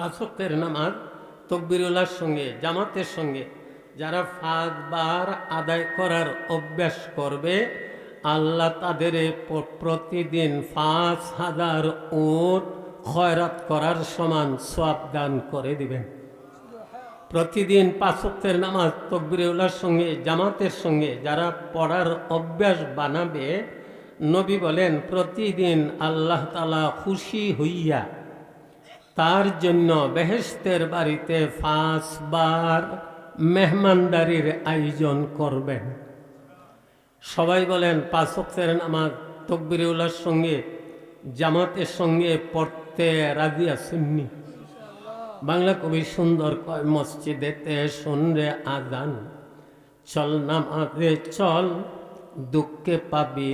পাঁচকের নামাজ তকবিরুল্লার সঙ্গে, জামাতের সঙ্গে। যারা ফাঁক বার আদায় করার অভ্যাস করবে, আল্লাহ তাদের প্রতিদিন পাঁচ হাজার উট খয়রাত করার সমান সব দান করে দিবেন। প্রতিদিন পাঁচকের নামাজ তকবিরুল্লার সঙ্গে, জামাতের সঙ্গে যারা পড়ার অভ্যাস বানাবে, নবী বলেন, প্রতিদিন আল্লাহ তালা খুশি হইয়া তার জন্য বেহেস্তের বাড়িতে পাঁচবার মেহমানদারির আয়োজন করবেন। সবাই বলেন পাঁচকের নামাজ তকবিরুল্লার সঙ্গে, জামাতের সঙ্গে পড়তে রাজি আসেননি বাংলা কবি সুন্দর কয়, মসজিদেতে শুনরে আজান, চল নামাজে চল, দুঃখে পাবি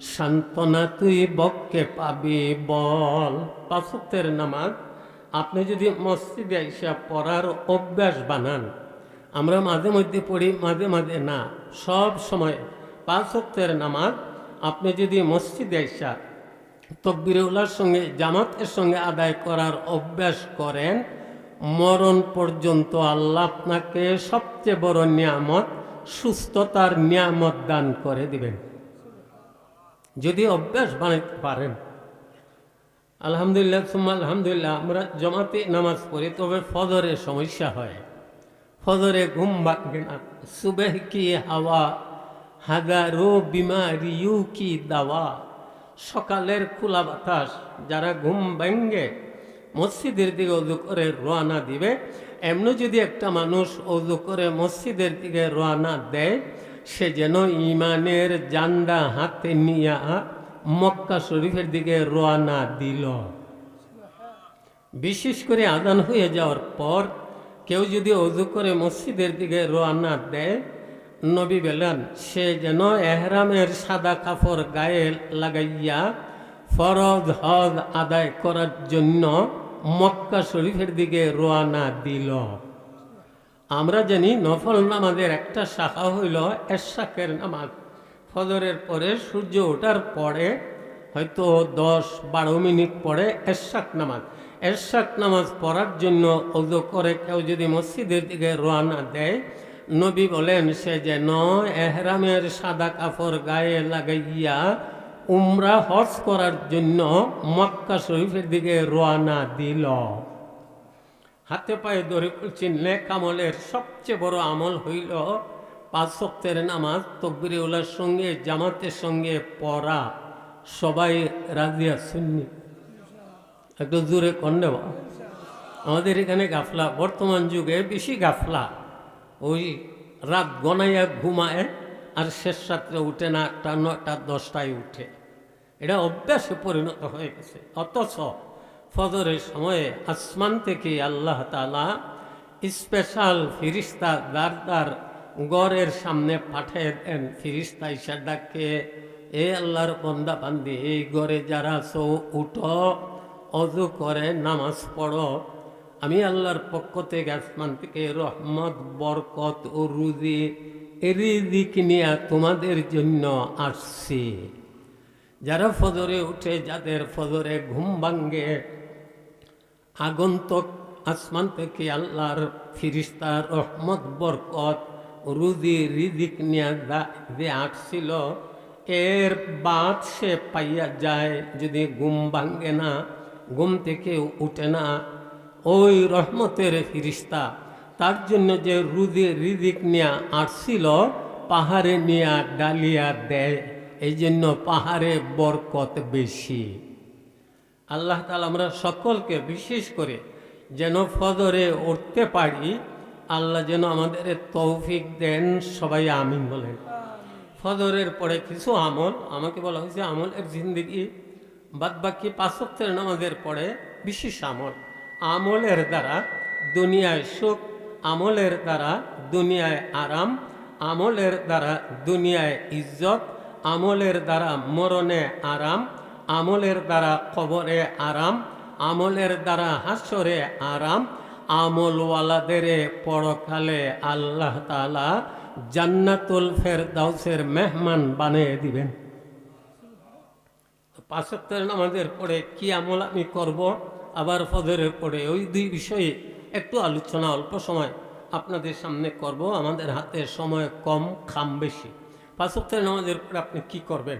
সান্ত্বনা তুই বককে পাবি, বল। পাঁচকের নামাজ, আপনি যদি মসজিদে এসে পড়ার অভ্যাস বানান, আমরা মাঝে মধ্যে পড়ি, মাঝে মাঝে না। সব সময় পাঁচকের নামাজ, আপনি যদি মসজিদে আইসা এসা তকবিরুল্লার সঙ্গে, জামাতের সঙ্গে আদায় করার অভ্যাস করেন, মরণ পর্যন্ত আল্লাহ আপনাকে সবচেয়ে বড় নিয়ামত, সুস্থতার নিয়ামত দান করে দিবেন। যদি অভ্যাস বানাইতে পারেন। আলহামদুলিল্লাহ, সুম্মা আলহামদুলিল্লাহ, আমরা জমাতে নামাজ পড়ি, তবে ফজরে সমস্যা হয়। ফজরে ঘুম ভাঙে না। সুবেহ কি হাওয়া, হাজারো ইউ কি দাওয়া। সকালের খোলা বাতাস, যারা ঘুম ভেঙ্গে মসজিদের দিকে অজু করে রোয়ানা দিবে। এমনি যদি একটা মানুষ অজু করে মসজিদের দিকে রোয়ানা দেয় সে যেন ইমানের জান্ডা হাতে নিয়া মক্কা শরীফের দিকে রোয়ানা দিল। বিশেষ করে আদান হয়ে যাওয়ার পর কেউ যদি অজু করে মসজিদের দিকে রোয়ানা দেয়, নবী বেলান, সে যেন এহরামের সাদা কাপড় গায়ে লাগাইয়া ফরজ হজ আদায় করার জন্য মক্কা শরীফের দিকে রোয়ানা দিল। আমরা জানি নফল নামাজের একটা শাখা হইল এশাকের নামাজ। ফজরের পরে সূর্য ওঠার পরে হয়তো দশ বারো মিনিট পরে এশাক নামাজ। এশাক নামাজ পড়ার জন্য অজু করে কেউ যদি মসজিদের দিকে রওনা দেয়, নবী বলেন, সে যেন এহরামের সাদা কাপড় গায়ে লাগাইয়া উমরা হজ করার জন্য মক্কা শরীফের দিকে রওনা দিল। হাতে পায়ে ধরে বলছেন নেক আমলের সবচেয়ে বড় আমল হইল পাঁচ সপ্তাহের নামাজ তকবিরউলার সঙ্গে, জামাতের সঙ্গে পড়া। সবাই রাজি আসেননি একটু জোরে কন্যা আমাদের এখানে গাফলা, বর্তমান যুগে বেশি গাফলা। ওই রাত গনাইয়া ঘুমায় আর শেষ রাত্রে উঠে না আটটা নটা দশটায় উঠে। এটা অভ্যাসে পরিণত হয়ে গেছে। অথচ ফজরের সময়ে আসমান থেকে আল্লাহ তালা স্পেশাল ফিরিস্তা দার দার গড়ের সামনে পাঠিয়ে দেন। ফিরিস্তা ইসা ডাকে, এ আল্লাহর বন্দা, বান্দি, এই গড়ে যারা আছো, উঠো, অজু করে, নামাজ পড়ো। আমি আল্লাহর পক্ষ থেকে আসমান থেকে রহমত, বরকত ও রুজি এরিদিক নিয়ে তোমাদের জন্য আসছি। যারা ফজরে উঠে, যাদের ফজরে ঘুম ভাঙ্গে আগন্তক আসমান থেকে আল্লাহর ফিরিস্তা রহমত, বরকত, রুজি রিদিক নিয়ে যে আসছিল, এর বাদ সে পাইয়া যায় যদি ঘুম ভাঙ্গে না, ঘুম থেকে উঠে না। ওই রহমতের ফিরিস্তা, তার জন্য যে রুদি রিদিক নিয়ে আসছিল, পাহাড়ে নিয়ে ডালিয়া দেয়। এই জন্য পাহাড়ে বরকত বেশি। আল্লাহ তালা আমরা সকলকে বিশেষ করে যেন ফজরে উঠতে পারি, আল্লাহ যেন আমাদের তৌফিক দেন, সবাই আমিন বলেন ফজরের পরে কিছু আমল, আমাকে বলা হয়েছে আমলের জিন্দিগি বাদ বাকি পাঁচত্বের নামাজের পরে বিশেষ আমল। আমলের দ্বারা দুনিয়ায় সুখ, আমলের দ্বারা দুনিয়ায় আরাম, আমলের দ্বারা দুনিয়ায় ইজ্জত আমলের দ্বারা মরণে আরাম, আমলের দ্বারা কবরে আরাম, আমলের দ্বারা হাসরে আরাম, আমলওয়ালাদের পরকালে আল্লাহ তালা জান্নাতুল ফেরদাউসের মেহমান বানিয়ে দিবেন। পাঁচত্তর নামাজের পরে কি আমল আমি করব, আবার ফজরের পরে ওই দুই বিষয়ে একটু আলোচনা অল্প সময় আপনাদের সামনে করব। আমাদের হাতে সময় কম, খাম বেশি। পাঁচক্তের নামাজের পরে আপনি কি করবেন?